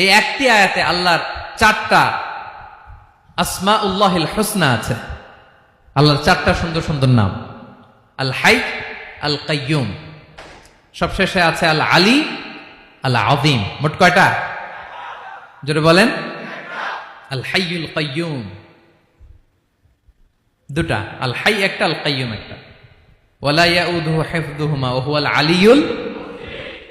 এই একটি আয়াতে আল্লাহর চারটা আসমা উল্লাহিল হোসনা আছে। আল্লাহর চারটা সুন্দর সুন্দর নাম। আল হাই, আল কাইয়ুম। সবশেষে আছে আল আলী, আল আদিম মোট কয়টা? জোরে বলেন। আল হাইয়ুল কাইয়ুম। দুটা। আল হাই একটা, আল কাইয়ুম একটা। ওয়ালা ইয়াউদুহু হিফযুহুমা ওয়া হুয়াল আলিয়ুল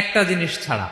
একটা জিনিস ছাড়া।